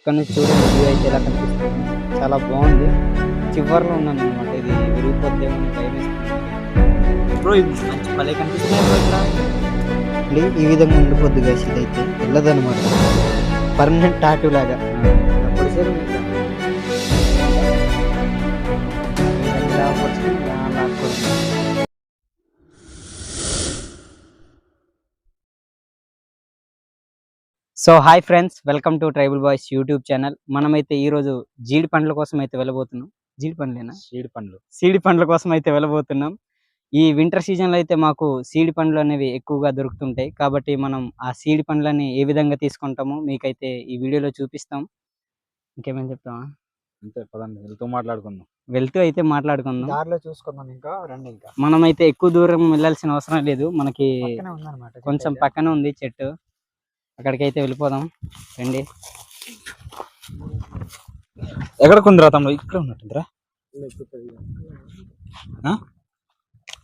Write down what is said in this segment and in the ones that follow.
ఇక్కడ నుంచి చూడండి వ్యూ అయితే ఎలా కనిపిస్తుంది. చాలా బాగుంది. చివరిలో ఉన్నాను అనమాట ఇది అని భయం బ్రో ఇది మంచి భలే కనిపిస్తున్నాయి బ్రో ఇక్కడ. అండి, ఈ విధంగా ఉండిపోద్ది గైస్ ఇదైతే. వెళ్ళదన్నమాట. పర్మనెంట్ టాటూ లాగా. అప్పుడు సేపు so hi friends welcome to tribal boys YouTube channel మనమైతే ఈరోజు జీడి పండ్ల కోసం అయితే వెళ్ళబోతున్నాం. జీడి పండ్లేనా? సీడ్ పండ్లు. సీడి పండ్ల కోసం అయితే వెళ్ళబోతున్నాం. ఈ వింటర్ సీజన్లో అయితే మాకు సీడి పండ్లు అనేవి ఎక్కువగా దొరుకుతుంటాయి. కాబట్టి మనం ఆ సీడి పండ్లని ఏ విధంగా తీసుకుంటామో మీకైతే ఈ వీడియోలో చూపిస్తాం. ఇంకేమైనా చెప్తామా అంతే పదండి. వెళ్తూ మాట్లాడుకుందాం. వెళ్తూ అయితే మాట్లాడుకుందాం. దారిలో చూసుకుందాం ఇంకా రండి ఇంకా. మనమైతే ఎక్కువ దూరం వెళ్ళాల్సిన అవసరం లేదు. మనకి కొంచెం. పక్కన ఉంది చెట్టు. అక్కడికి అయితే వెళ్ళిపోదాం. రండి. ఎక్కడ కుందిరా తమ్ముడు? ఇక్కడ ఉన్నట్టుందిరా?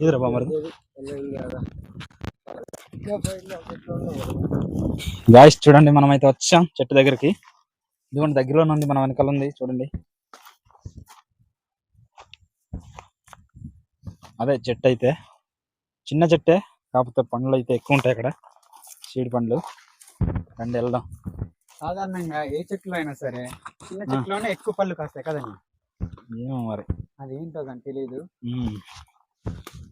ఇదిరా బామరిది గాయస్ చూడండి మనం అయితే వచ్చాం చెట్టు దగ్గరికి. ఇదిగోండి దగ్గరలోనే ఉంది మన వెనకాల ఉంది చూడండి. అదే చెట్టు అయితే. చిన్న చెట్టే కాకపోతే పండ్లు అయితే ఎక్కువ ఉంటాయి అక్కడ. చీడి పండ్లు. రండి వెళ్దాం. సాధారణంగా ఏ చెట్లు అయినా సరే చిన్న చెట్లోనే ఎక్కువ పళ్ళు కాస్తాయి కదండి? ఏమో మరి. అది ఏంటో కానీ తెలియదు.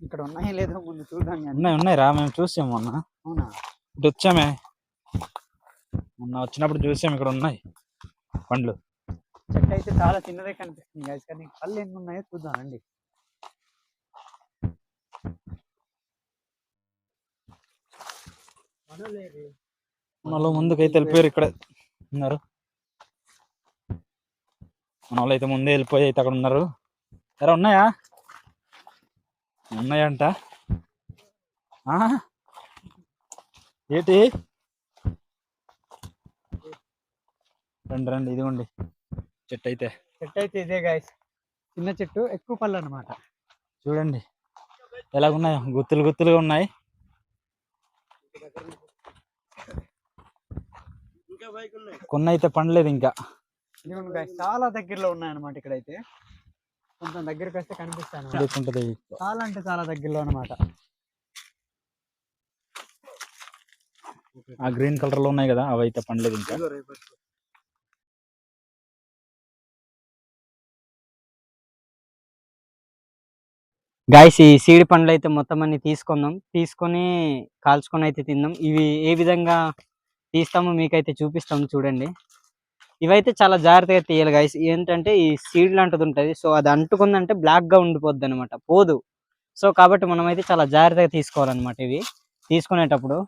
ఇక్కడ ఉన్నాయో లేదో ముందు చూద్దాం ఉన్నాయి ఉన్నాయి రా మేము చూసాం మొన్న. అవునా? ఇటు వచ్చామే. మొన్న వచ్చినప్పుడు చూసాం ఇక్కడ ఉన్నాయి పండ్లు. చెట్టు అయితే చాలా చిన్నదే కనిపిస్తుంది guys. కానీ పళ్ళు ఎన్ని ఉన్నాయో చూద్దాం రండి. మన వాళ్ళు ముందుకైతే వెళ్ళిపోయారు ఇక్కడ. ఉన్నారు. మన వాళ్ళు అయితే ముందే వెళ్ళిపోయి అయితే అక్కడ ఉన్నారు. సరే ఉన్నాయా? ఉన్నాయంట. ఆ? ఏంటి? రండి రండి ఇదిగోండి. చెట్టు అయితే. చెట్టు అయితే ఇదే గాయస్ చిన్న చెట్టు ఎక్కువ పళ్ళు అన్నమాట. చూడండి. ఎలాగున్నాయో? గుత్తులు గుత్తులుగా ఉన్నాయి. కొన్ని అయితే పండలేదు ఇంకా. చాలా దగ్గరలో ఉన్నాయన్నమాట ఇక్కడైతే. కొంచెం దగ్గరికి వస్తే కనిపిస్తాను చాలా అంటే చాలా దగ్గరలో అన్నమాట. ఆ గ్రీన్ కలర్లో ఉన్నాయి కదా అవి అయితే పండలేదు ఇంకా. గాయస్ ఈ సీడి పండ్లు అయితే మొత్తం అన్ని తీసుకుందాం తీసుకొని కాల్చుకొని అయితే తిందాం ఇవి ఏ విధంగా తీస్తాము మీకైతే చూపిస్తాము చూడండి. ఇవైతే చాలా జాగ్రత్తగా తీయాలి గాయస్ ఏంటంటే ఈ సీడ్ లాంటిది ఉంటుంది సో అది అంటుకుందంటే బ్లాక్గా ఉండిపోద్ది అనమాట పోదు. సో కాబట్టి మనం అయితే చాలా జాగ్రత్తగా తీసుకోవాలన్నమాట ఇవి. తీసుకునేటప్పుడు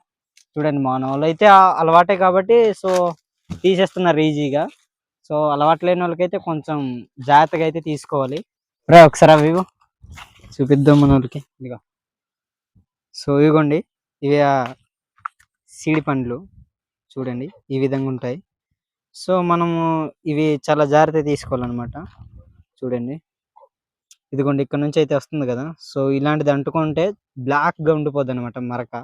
చూడండి మన వాళ్ళు అయితే అలవాటే కాబట్టి సో తీసేస్తున్నారు ఈజీగా. సో అలవాటు లేని వాళ్ళకైతే కొంచెం జాగ్రత్తగా అయితే తీసుకోవాలి. రా ఒకసారి అవి చూపిద్దాం మన వాళ్ళకి. ఇదిగో. సో ఇదిగోండి ఇవి సీడి పండ్లు. చూడండి ఈ విధంగా ఉంటాయి. సో మనము ఇవి చాలా జాగ్రత్త తీసుకోవాలన్నమాట. చూడండి. ఇదిగోండి ఇక్కడ నుంచి అయితే వస్తుంది కదా. సో ఇలాంటిది అంటుకుంటే బ్లాక్గా ఉండిపోద్ది అనమాట మరక.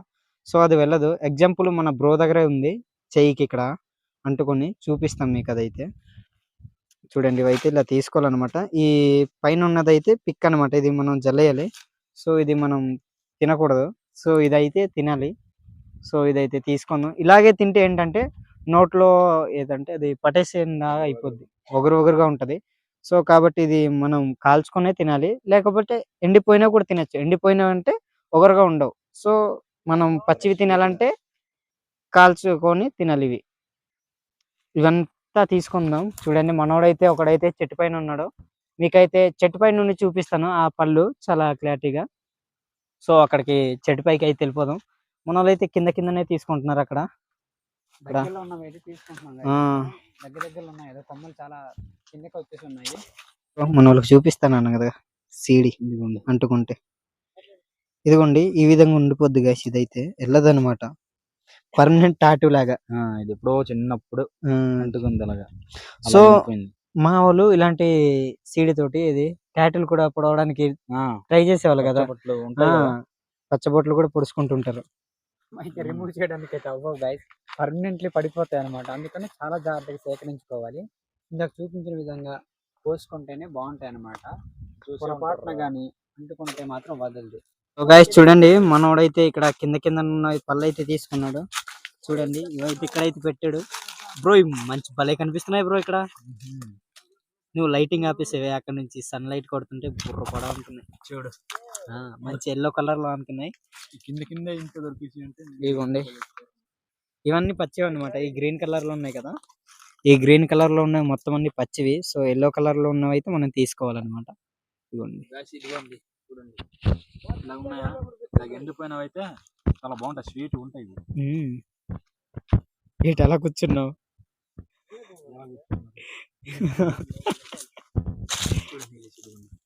సో అది వెళ్ళదు. ఎగ్జాంపుల్ మన బ్రో దగ్గరే ఉంది చెయ్యికి ఇక్కడ అంటుకొని చూపిస్తాం మీకు అదైతే. చూడండి ఇవైతే ఇలా తీసుకోవాలన్నమాట. ఈ పైన ఉన్నదైతే పిక్ అన్నమాట ఇది మనం జల్లేయాలి. సో ఇది మనం తినకూడదు. సో ఇదైతే తినాలి. సో ఇదైతే తీసుకుందాం ఇలాగే తింటే ఏంటంటే నోట్లో ఏదంటే అది పటేసేలాగా అయిపోద్ది. ఒగరు ఒగరుగా ఉంటది. సో కాబట్టి ఇది మనం కాల్చుకునే తినాలి. లేకపోతే ఎండిపోయినా కూడా తినచ్చు. ఎండిపోయినా అంటే ఒగరుగా ఉండవు. సో మనం పచ్చివి తినాలంటే కాల్చుకొని తినాలి ఇవి. ఇవంతా తీసుకుందాం. చూడండి మనోడైతే ఒకడైతే చెట్టు పైన ఉన్నాడు. మీకైతే చెట్టు పైన నుండి చూపిస్తాను. ఆ పళ్ళు చాలా క్లారిటీగా. సో అక్కడికి చెట్టు పైకి అయితే వెళ్ళిపోదాం. మన వాళ్ళైతే కింద కిందనే తీసుకుంటున్నారు అక్కడ. అయితే మన వాళ్ళకి చూపిస్తాను అన్న కదా. సీడి. అంటుకుంటే. ఇదిగోండి ఈ విధంగా ఉండిపోద్ది గాయస్ ఇదైతే. వెళ్ళదన్నమాట పర్మనెంట్ టాటూ లాగా. ఆ, ఇది ఎప్పుడో చిన్నప్పుడు ఆ, అంటుకుంది అలాగా. అలా సో. మా వాళ్ళు ఇలాంటి సీడి తోటి ఇది టాటూలు కూడా పొడవడానికి ఆ, ట్రై చేసేవాళ్ళు కదా. పచ్చబొట్లు కూడా పొడుచుకుంటుంటారు. అయితే రిమూవ్ చేయడానికి అయితే అవ్వవు గైస్ పర్మనెంట్లీ పడిపోతాయి అనమాట అందుకని చాలా జాగ్రత్తగా సేకరించుకోవాలి. ఇందాక చూపించిన విధంగా కోసుకుంటేనే బాగుంటాయి అనమాట పొరపాటున కానీ అంటుకుంటే మాత్రం వదలదు. సో గైస్ చూడండి మనోడైతే ఇక్కడ కింద కింద ఉన్న పళ్ళు అయితే తీసుకున్నాడు. చూడండి ఇవైతే ఇక్కడైతే పెట్టాడు. బ్రో మంచి భలే కనిపిస్తున్నాయి బ్రో ఇక్కడ. నువ్వు లైటింగ్ ఆపేసేవే అక్కడ నుంచి సన్ లైట్ కొడుతుంటే బుర్ర పడ అనుకున్నాయి చూడు. మంచి ఎల్లో కలర్లో అనుకున్నాయి కింద కింద ఇంత దొరికింది అంటే ఇదిగోండి ఇవన్నీ పచ్చివి అన్నమాట ఈ గ్రీన్ కలర్లో ఉన్నాయి కదా! ఈ గ్రీన్ కలర్లో ఉన్నాయి మొత్తం అన్ని పచ్చివి. సో ఎల్లో కలర్లో ఉన్నవి అయితే మనం తీసుకోవాలన్నమాట. ఇదిగోండి. చూడండి. ఇలా ఉన్నాయా? ఇలా ఎండిపోయినవి అయితే చాలా బాగుంటాయి. స్వీట్ ఉంటాయి. ఏంటి అలా కూర్చున్నావు.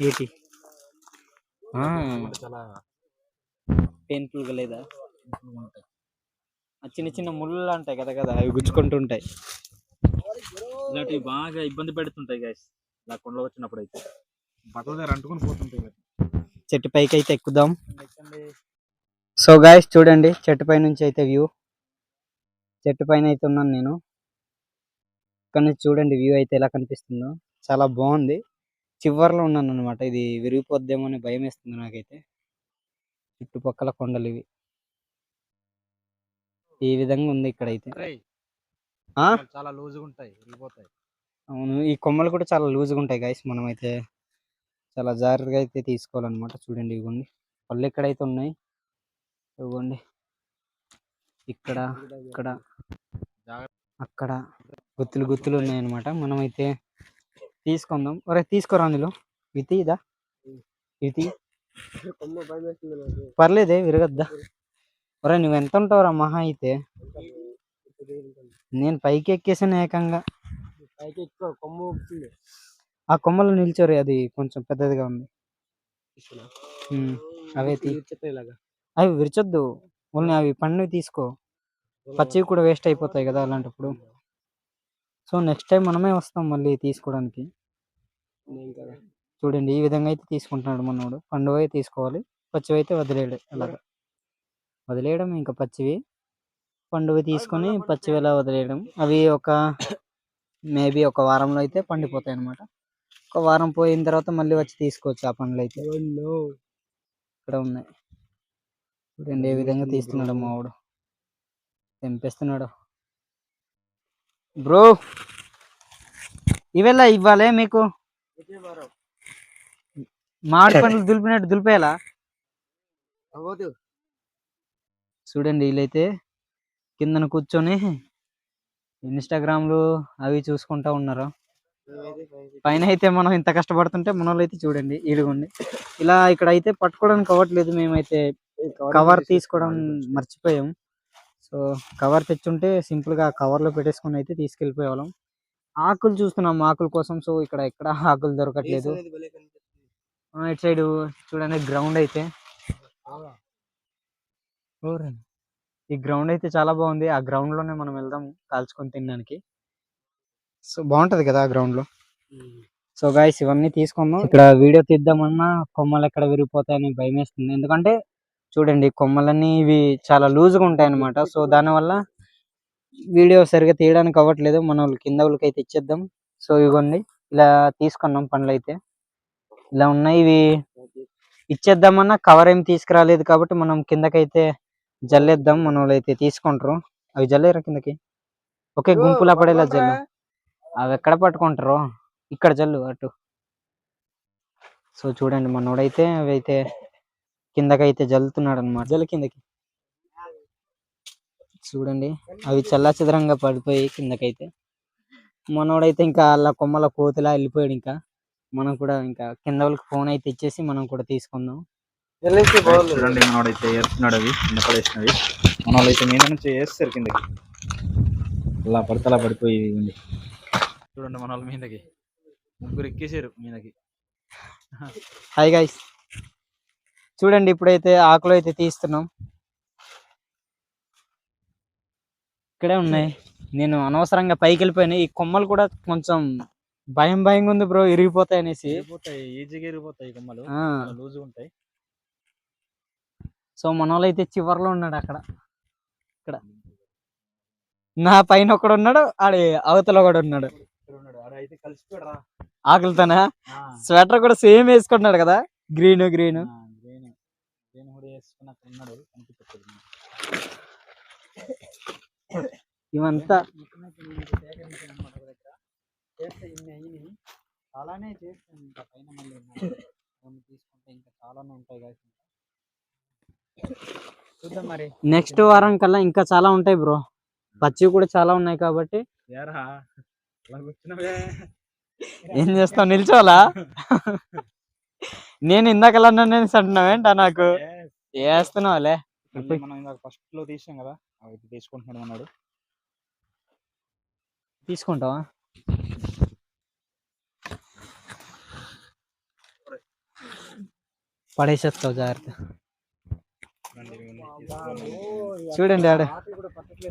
ఏంటి? చాలా పెయిన్ఫుల్గా లేదా చిన్న చిన్న ముళ్ళు ఉంటాయి కదా కదా అవి గుచ్చుకుంటుంటాయి. ఇలాంటివి బాగా ఇబ్బంది పెడుతుంటాయి గైస్ ఇలా కొండలో వచ్చినప్పుడు అయితే బట్టల దగ్గర అంటుకొని పోతుంటాయి. చెట్టు పైకి అయితే ఎక్కుదాం సో గాయస్ చూడండి చెట్టు పై నుంచి అయితే వ్యూ చెట్టు పైన అయితే ఉన్నాను నేను. ఇక్కడ నుంచి చూడండి వ్యూ అయితే ఎలా కనిపిస్తుందో. చాలా బాగుంది. చివర్లో ఉన్నాను అనమాట ఇది విరిగిపోద్దేమో అని భయం వేస్తుంది నాకైతే. చుట్టుపక్కల కొండలు ఇవి. ఈ విధంగా ఉంది ఇక్కడైతే? చాలా లూజ్గా ఉంటాయి వెళ్ళిపోతాయి అవును. ఈ కొమ్మలు కూడా చాలా లూజ్గా ఉంటాయి గాయస్. మనం అయితే చాలా జాగ్రత్తగా అయితే తీసుకోవాలన్నమాట. చూడండి ఇవ్వండి. పళ్ళు ఎక్కడైతే ఉన్నాయి? ఇవ్వండి. ఇక్కడ ఇక్కడ. అక్కడ గుత్తులు గుత్తులు ఉన్నాయన్నమాట. మనం అయితే తీసుకుందాం. ఒరే తీసుకోరా అందులో? ఇది ఇదా ఇది పర్లేదే విరగద్దా? ఒరే నువ్వు ఎంత ఉంటావురా మహా అయితే? నేను పైకి ఎక్కేసాను ఏకంగా. ఆ కొమ్మలో నిల్చోరు అది కొంచెం పెద్దదిగా ఉంది. అవే అవి విరచొద్దు. ఓన్లీ అవి పండువి తీసుకో. పచ్చివి కూడా వేస్ట్ అయిపోతాయి కదా అలాంటప్పుడు. సో నెక్స్ట్ టైం మనమే వస్తాం మళ్ళీ తీసుకోవడానికి. చూడండి ఈ విధంగా అయితే తీసుకుంటున్నాడు మనోడు. పండుగ తీసుకోవాలి. పచ్చివి అయితే వదిలేయడం అలాగా వదిలేయడం ఇంకా పచ్చివి. పండుగ తీసుకొని పచ్చివి ఎలా వదిలేయడం? అవి ఒక మేబీ ఒక వారంలో అయితే పండిపోతాయి అన్నమాట. ఒక వారం పోయిన తర్వాత మళ్ళీ వచ్చి తీసుకోవచ్చు ఆ పండ్లు అయితే. ఇక్కడ ఉన్నాయి. చూడండి ఏ విధంగా తీస్తున్నాడు మావాడు. తెంపేస్తున్నాడు. బ్రో ఇవెలా ఇవ్వాలే మీకు? మామిడి పండ్లు దులిపినట్టు దులిపేయాలా? చూడండి వీళ్ళైతే కిందన కూర్చొని ఇన్స్టాగ్రామ్లు అవి చూసుకుంటా ఉన్నారు? పైన అయితే మనం ఇంత కష్టపడుతుంటే మన అయితే చూడండి ఇదిగోండి ఇలా ఇక్కడ అయితే పట్టుకోవడానికి అవ్వట్లేదు మేమైతే కవర్ తీసుకోవడం మర్చిపోయాం. సో కవర్ తెచ్చుంటే సింపుల్గా కవర్లో పెట్టేసుకొని అయితే తీసుకెళ్ళిపోయేవాళ్ళం. ఆకులు చూస్తున్నాం ఆకుల కోసం. సో ఇక్కడ ఎక్కడ ఆకులు దొరకట్లేదు. ఆ, ఇటు సైడ్ చూడండి గ్రౌండ్ అయితే. ఓరే. ఈ గ్రౌండ్ అయితే చాలా బాగుంది. ఆ గ్రౌండ్లోనే మనం వెళ్దాం కాల్చుకొని తినడానికి. సో బాగుంటది కదా ఆ గ్రౌండ్లో సో గాయస్ ఇవన్నీ తీసుకుందాం. ఇక్కడ వీడియో తీద్దామన్నా కొమ్మలు ఎక్కడ విరిగిపోతాయని భయం వేస్తుంది ఎందుకంటే చూడండి కొమ్మలన్నీ ఇవి చాలా లూజ్గా ఉంటాయి అన్నమాట సో దానివల్ల వీడియో సరిగా తీయడానికి అవ్వట్లేదు. మన వాళ్ళు కింద వాళ్ళకి అయితే ఇచ్చేద్దాం. సో ఇవ్వండి. ఇలా తీసుకున్నాం పండ్లు అయితే ఇలా ఉన్నాయి. ఇవి ఇచ్చేద్దామన్నా కవర్ ఏం తీసుకురాలేదు కాబట్టి మనం కిందకైతే జల్లేద్దాం. మన వాళ్ళు అయితే తీసుకుంటారు. అవి జల్లేరా కిందకి? ఒకే గుంపులా పడేలా జల్లు. అవి ఎక్కడ పట్టుకుంటారు? ఇక్కడ జల్లు అటు. సో చూడండి. మనోడైతే అవి అయితే కిందకైతే జల్లుతున్నాడు అనమాట జల్లు కిందకి. చూడండి అవి చల్లా చెదరంగా పడిపోయి కిందకైతే. మనోడైతే ఇంకా అలా కొమ్మల కోతిలా వెళ్ళిపోయాడు ఇంకా. మనం కూడా ఇంకా కింద వాళ్ళకి ఫోన్ అయితే ఇచ్చేసి మనం కూడా తీసుకుందాం. చూడండి మనోడైతే ఏరుతున్నాడు అవి కింద పడేసినవి. మన వాళ్ళైతే మీద నుంచి వేస్తారు కిందకి. అలా పడితే అలా పడిపోయి ఉంది చూడండి మన వాళ్ళ మీదకి. ముగ్గురు ఎక్కేసారు మీదకి. హాయ్ గైస్ చూడండి ఇప్పుడైతే ఆకులు అయితే తీస్తున్నాం. ఇక్కడే ఉన్నాయి. నేను అనవసరంగా పైకి వెళ్ళిపోయాను. ఈ కొమ్మలు కూడా కొంచెం భయం భయంగా ఉంది బ్రో ఇరిగిపోతాయి అనేసి. ఈజీగా ఎగిరిపోతాయి కొమ్మలు. ఆ, లూజ్ ఉంటాయి. సో మనోళ్ళు అయితే చివర్లో ఉన్నాడు అక్కడ. ఇక్కడ. నా పైన ఒకడు ఉన్నాడు ఆడి అవతల ఒకడు ఉన్నాడు. ఆకలితోనా? స్వెటర్ కూడా సేమ్ వేసుకున్నాడు కదా. Green green. ఉన్నాడు కనిపించట్లేదు ఇవంతా. చేస్తే ఇన్ని అయినాయి. చాలానే చేస్తాను ఇంకా పైన మళ్ళీ. కొన్ని తీసుకుంటే ఇంకా చాలానే ఉంటాయి ఇంకా. చూద్దాం మరి. నెక్స్ట్ వారం కల్లా ఇంకా చాలా ఉంటాయి బ్రో. పచ్చి కూడా చాలా ఉన్నాయి కాబట్టి. ఏం చేస్తావు? నిల్చోవాలా? నేను ఇందాకలా నేను అంటున్నావేంట నాకు? మళ్ళీ మనం ఇందాక ఫస్ట్లో తీసాం కదా అవి తీసుకుంటున్నాడు అన్నాడు తీసుకుంటావా? పడేసేస్తావు జాగ్రత్త. చూడండి ఆడ. పచ్చి.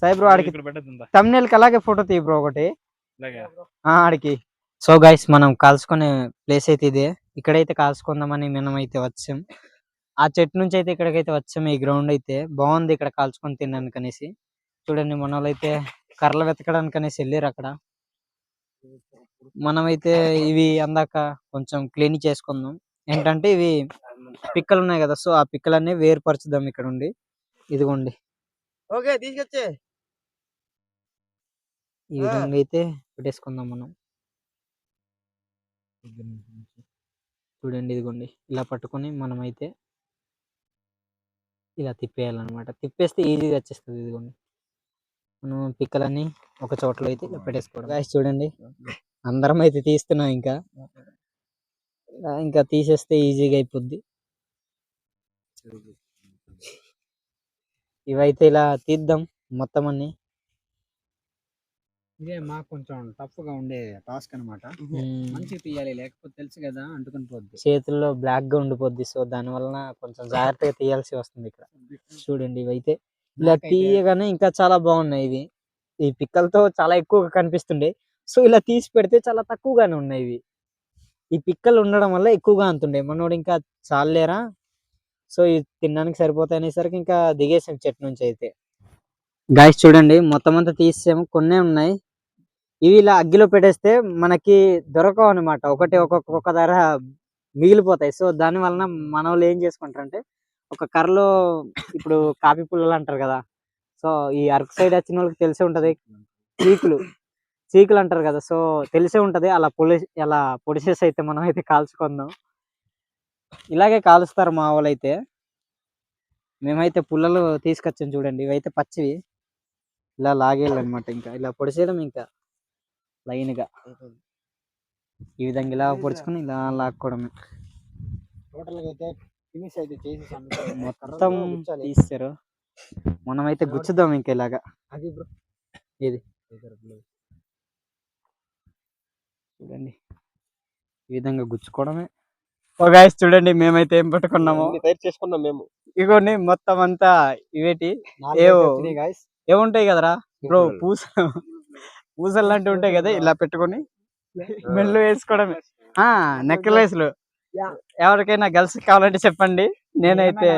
సాయి బ్రో ఆడికి తమ్నేల్కి అలాగే ఫోటో తీ బ్రో ఒకటి. ఆడికి. సో గైస్ మనం కాల్చుకునే ప్లేస్ అయితే ఇదే. ఇక్కడైతే కాల్చుకుందామని మనం అయితే వచ్చాం. ఆ చెట్టు నుంచి అయితే ఇక్కడికైతే వచ్చాం. ఈ గ్రౌండ్ అయితే బాగుంది ఇక్కడ కాల్చుకొని తినడానికి అనేసి. చూడండి మన వాళ్ళైతే కర్రలు వెతకడానికి అనేసి వెళ్ళారు అక్కడ. మనమైతే ఇవి అందాక కొంచెం క్లీన్ చేసుకుందాం. ఏంటంటే ఇవి పిక్కలు ఉన్నాయి కదా సో ఆ పిక్కలన్నీ వేరుపరచుదాం ఇక్కడ ఉండి ఇదిగోండి. ఓకే తీసుకొచ్చే. ఈ విధంగా అయితే పెట్టేసుకుందాం మనం. చూడండి ఇదిగోండి ఇలా పట్టుకొని మనమైతే ఇలా తిప్పేయాలన్నమాట. తిప్పేస్తే ఈజీగా వచ్చేస్తుంది ఇదిగోండి. మనం పిక్కలన్నీ ఒక చోట్ల అయితే ఇలా పెట్టేసుకోవడం. చూడండి. అందరం అయితే తీస్తున్నాం ఇంకా. ఇంకా తీసేస్తే ఈజీగా అయిపోద్ది. ఇవైతే ఇలా తీద్దాం మొత్తం అన్ని. ఇదే మాకు కొంచెం టఫ్గా ఉండే టాస్క్ అన్నమాట. మంచిగా తీయాలి లేకపోతే తెలుసు కదా అంటుకొని పోద్ది. చేతుల్లో బ్లాక్గా ఉండిపోద్ది సో దాని వలన కొంచెం జాగ్రత్తగా తీయాల్సి వస్తుంది ఇక్కడ. చూడండి ఇవైతే. ఇలా తీయగానే ఇంకా చాలా బాగున్నాయి ఇవి. ఈ పిక్కలతో చాలా ఎక్కువగా కనిపిస్తుండే. సో ఇలా తీసి పెడితే చాలా తక్కువగానే ఉన్నాయి ఇవి. ఈ పిక్కలు ఉండడం వల్ల ఎక్కువగా అంతుండే. మనోడు ఇంకా చాలేరా సో ఇది తినడానికి సరిపోతాయి అనేసరికి ఇంకా దిగేసాం చెట్టు నుంచి అయితే. గాయస్ చూడండి మొత్తం అంతా తీసాము కొన్నే ఉన్నాయి. ఇవి ఇలా అగ్గిలో పెట్టేస్తే మనకి దొరకవు అనమాట ఒకటి ఒక్కొక్క ధర మిగిలిపోతాయి. సో దాని వలన మన వాళ్ళు ఏం చేసుకుంటారంటే ఒక కర్రలో ఇప్పుడు కాపీ పుల్లలు అంటారు కదా. సో ఈ అరకు సైడ్ వచ్చిన వాళ్ళకి తెలిసే ఉంటది. చీకులు. చీకులు అంటారు కదా. సో తెలిసే ఉంటది. అలా పొడి అలా పొడిసేసి అయితే మనం అయితే కాల్చుకుందాం. ఇలాగే కాలుస్తారు మా వాళ్ళు అయితే. మేమైతే పుల్లలు తీసుకొచ్చాం చూడండి. ఇవైతే పచ్చివి. ఇలా లాగేయాలన్నమాట ఇంకా. ఇలా పొడిసేయడం ఇంకా. లైన్గా ఈ విధంగా ఇలా పొడుచుకొని ఇలా లాక్కోవడమే టోటల్గా అయితే ఫినిష్ అయితే చేసేసాం మొత్తం తీస్తారు మనమైతే గుచ్చుదాం ఇంకా ఇలాగా. అది బ్రో ఇది చూడండి. ఈ విధంగా గుచ్చుకోవడమే. ఓ గాయస్ చూడండి మేమైతే ఏం పట్టుకున్నాము. తయారు చేసుకున్నాం మేము. ఇగోండి మొత్తం అంతా ఇవేటి? ఏవో. ఏముంటాయి కదరా? బ్రో పూస. పూసలు లాంటివి ఉంటాయి కదా ఇలా పెట్టుకొని మెల్లు వేసుకోవడమే. ఆ నెక్లెస్లు. ఎవరికైనా గర్ల్స్ కావాలంటే చెప్పండి. నేనైతే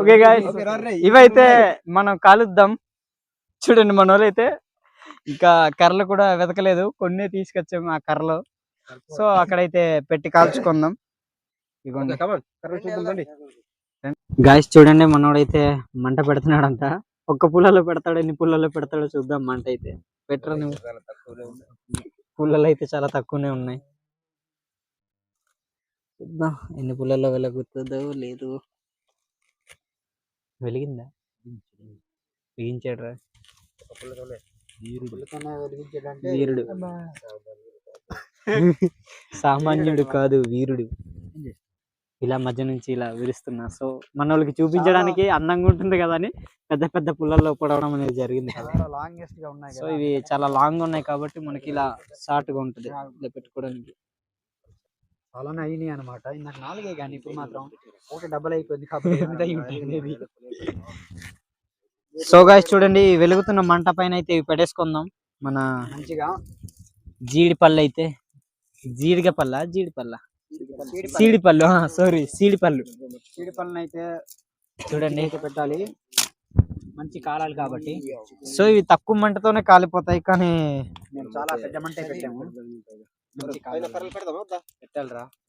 ఓకే గాయస్. ఇవైతే మనం కాలుద్దాం. చూడండి మన వాళ్ళైతే ఇంకా కర్రలు కూడా వెతకలేదు. కొన్ని తీసుకొచ్చాము ఆ కర్రలు. సో అక్కడైతే పెట్టి కాల్చుకుందాం. గాయస్ చూడండి మనోడైతే మంట పెడుతున్నాడంట. ఒక్క పుల్లలో పెడతాడు ఎన్ని పుల్లలో పెడతాడో చూద్దాం మంట అయితే పెట్టరా నువ్వు. పుల్లలు అయితే చాలా తక్కువనే ఉన్నాయి. చూద్దాం ఎన్ని పుల్లలో వెలుగుతుందో లేదు. వెలిగిందా? వెలిగించాడు. రా వీరుడు. సామాన్యుడు కాదు వీరుడు. ఇలా మధ్య నుంచి ఇలా విరుస్తున్నా. సో మన వాళ్ళకి చూపించడానికి అందంగా ఉంటుంది కదా అని పెద్ద పెద్ద పుల్లల్లో పొడవడం అనేది జరిగింది లాంగెస్ట్గా ఉన్నాయి సో ఇవి చాలా లాంగ్ ఉన్నాయి కాబట్టి మనకి ఇలా షార్ట్గా ఉంటుంది ఇలా పెట్టుకోవడానికి. చాలానే అయినాయి అనమాట నాకు నాలుగే కానీ ఇప్పుడు మాత్రం ఒకటి డబల్ అయిపోయింది కాబట్టి ఎనిమిది అయి సో గాయస్ చూడండి వెలుగుతున్న మంట పైన అయితే ఇవి పెట్టేసుకుందాం. మన మంచిగా. జీడి పళ్ళు అయితే. జీడిగ పల్ల జీడిపల్ల సీడిపల్లు సారీ సీడిపల్లు చీడి పళ్ళని అయితే చూడండి. అయితే పెట్టాలి. మంచి కాలాలు కాబట్టి. సో ఇవి తక్కువ మంటతోనే కాలిపోతాయి కానీ మేము చాలా పెద్ద మంటే పెట్టాము.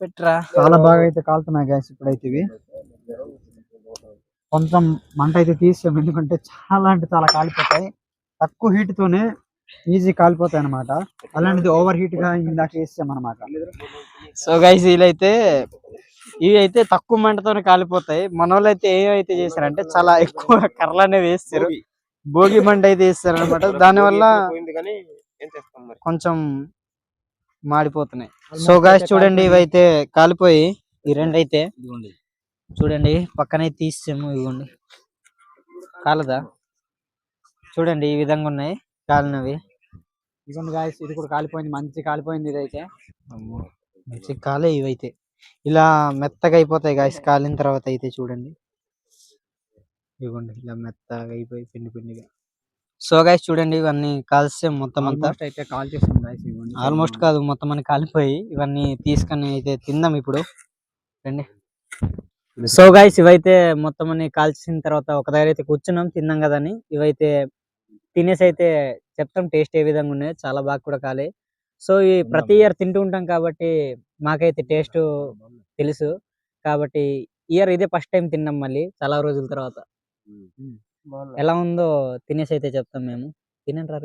పెట్టరా. చాలా బాగా అయితే కాలుతున్నాయి గ్యాస్ ఇప్పుడైతే ఇవి. కొంచెం మంట అయితే తీసాం ఎందుకంటే చాలా అంటే చాలా కాలిపోతాయి. తక్కువ హీట్ తోనే ఈజీ కాలిపోతాయి అనమాట అలాంటిది ఓవర్ హీట్గా ఇందాక వేసాం అనమాట సో గైస్ వీళ్ళైతే ఇవి అయితే తక్కువ మంటతోనే కాలిపోతాయి. మన వాళ్ళు అయితే ఏమైతే చేశారంటే చాలా ఎక్కువ కర్రలు అనేవి వేస్తారు. భోగి. మంట అయితే వేస్తారు అనమాట దానివల్ల కొంచెం మాడిపోతున్నాయి. సో గాయస్ చూడండి ఇవైతే కాలిపోయి ఈ రెండు అయితే చూడండి పక్కనే తీసాము ఇవ్వండి కాలదా? చూడండి ఈ విధంగా ఉన్నాయి. కాలినవి. ఇదిగోండి గాయస్ ఇది కూడా కాలిపోయింది. మంచి కాలిపోయింది ఇదైతే. మంచి కాలే ఇవైతే. ఇలా మెత్తగా అయిపోతాయి గాయస్ కాలిన తర్వాత అయితే చూడండి. ఇవ్వండి ఇలా మెత్తగా అయిపోయి పిండి పిండిగా. సో గాయస్ చూడండి ఇవన్నీ కాల్స్తే మొత్తం అంతా. అయితే కాల్ చేస్తాం గాయస్ ఇవ్వండి ఆల్మోస్ట్ కాదు మొత్తం అని కాలిపోయి ఇవన్నీ తీసుకొని అయితే తిందాం ఇప్పుడు. రండి. సో గైస్ ఇవైతే మొత్తం అన్ని కాల్చిన తర్వాత ఒక దగ్గర అయితే కూర్చున్నాం తిన్నాం కదా అని ఇవైతే తినేసి అయితే చెప్తాం టేస్ట్ ఏ విధంగా ఉన్నాయో. చాలా బాగా కూడా కాలే. సో ఈ ప్రతి ఇయర్ తింటూ ఉంటాం కాబట్టి మాకైతే టేస్ట్ తెలుసు. కాబట్టి ఇయర్ ఇదే ఫస్ట్ టైం తిన్నాం మళ్ళీ చాలా రోజుల తర్వాత. ఎలా ఉందో తినేసి అయితే చెప్తాం మేము. తినండి రా.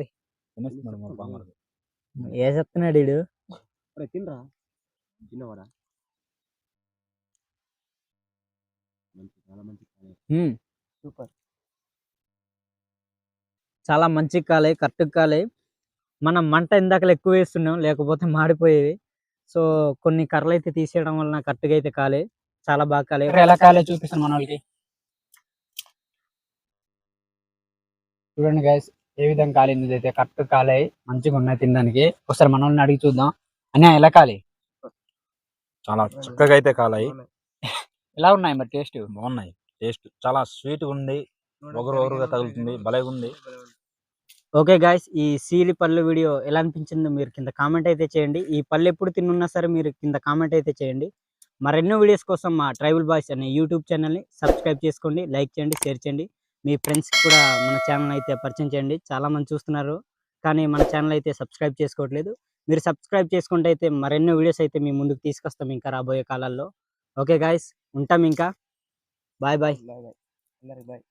ఏ చెప్తున్నాడు వీడు? తినరా. తిన్నవాడా. సూపర్. చాలా మంచి కాలే కరెక్ట్ కాలే. మనం మంట ఇందాకలు ఎక్కువ వేస్తున్నాం లేకపోతే మాడిపోయేవి సో కొన్ని కర్రలు అయితే తీసేయడం వలన కరెక్ట్గా అయితే కాలే. చాలా బాగా కాలే. ఎలా కాలే చూపిస్తాను మన వాళ్ళకి చూడండి గైస్ ఏ విధంగా కాలింది ఇదైతే. కరెక్ట్ కాలే మంచిగా ఉన్నాయి తినడానికి. ఒకసారి మన వాళ్ళని అడిగి చూద్దాం. అన్నీ ఎలా కాలి? చాలా చక్కగా అయితే కాలాయి. ఎలా ఉన్నాయి మరి టేస్ట్? బాగున్నాయి. టేస్ట్ చాలా స్వీట్ ఉంది. ఒగరు ఒగరుగా తగులుతుంది. భలేగా ఉంది ఓకే గాయస్ ఈ సీలి పళ్ళు వీడియో ఎలా అనిపించిందో మీరు కింద కామెంట్ అయితే చేయండి. ఈ పళ్ళు ఎప్పుడు తిన్నున్నా సరే మీరు కింద కామెంట్ అయితే చేయండి. మరెన్నో వీడియోస్ కోసం మా ట్రైబల్ బాయ్స్ అనే యూట్యూబ్ ఛానల్ని సబ్స్క్రైబ్ చేసుకోండి లైక్ చేయండి షేర్ చేయండి. మీ ఫ్రెండ్స్కి కూడా మన ఛానల్ అయితే పరిచయం చేయండి. చాలా మంది చూస్తున్నారు కానీ మన ఛానల్ అయితే సబ్స్క్రైబ్ చేసుకోవట్లేదు. మీరు సబ్స్క్రైబ్ చేసుకుంటే అయితే మరెన్నో వీడియోస్ అయితే మీ ముందుకు తీసుకొస్తాం ఇంకా రాబోయే కాలాల్లో. ఓకే గాయస్ ఉంటాం ఇంకా. Bye bye. Bye bye. అందరికి బాయ్.